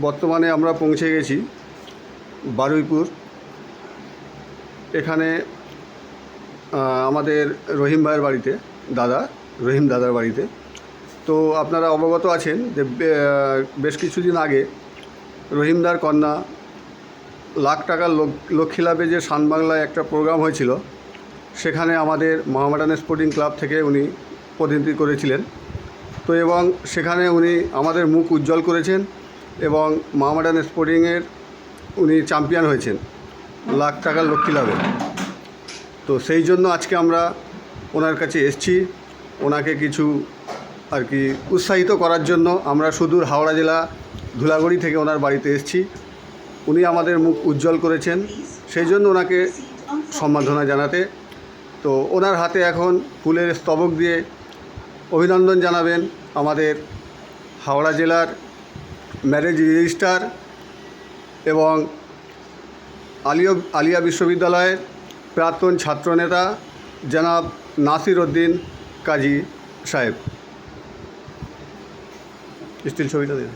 বর্তমানে আমরা পৌঁছে গেছি বারুইপুর। এখানে আমাদের রহিম ভাইয়ের বাড়িতে, দাদা, রহিম দাদার বাড়িতে। তো আপনারা অবগত আছেন যে বেশ কিছুদিন আগে রহিমদার কন্যা লাখ টাকার লক- লক্ষ্মী লাভে যে শানবাংলায় একটা প্রোগ্রাম হয়েছিল, সেখানে আমাদের মোহামেডান স্পোর্টিং ক্লাব থেকে উনি প্রতিনিধি করেছিলেন। তো এবং সেখানে উনি আমাদের মুখ উজ্জ্বল করেছেন। এবং মোহামেডান স্পোর্টিংয়ের উনি চ্যাম্পিয়ন হয়েছেন, লাখ টাকার লক্ষ্মী লাভে। তো সেই জন্য আজকে আমরা ওনার কাছে এসছি। ওনাকে কিছু আর কি উৎসাহিত করার জন্য আমরা সুদূর হাওড়া জেলা ধুলাগড়ি থেকে ওনার বাড়িতে এসছি। উনি আমাদের মুখ উজ্জ্বল করেছেন। সেই জন্য ওনাকে সম্মাননা জানাতে। তো ওনার হাতে এখন ফুলের স্তবক দিয়ে অভিনন্দন জানাবেন আমাদের হাওড়া জেলার ম্যারেজ রেজিস্ট্রার এবং আলিয়, আলিয়া বিশ্ববিদ্যালয়ের প্রাক্তন ছাত্রনেতা জনাব নাসির উদ্দিন কাজী সাহেব। স্টিল ছবিটা দিন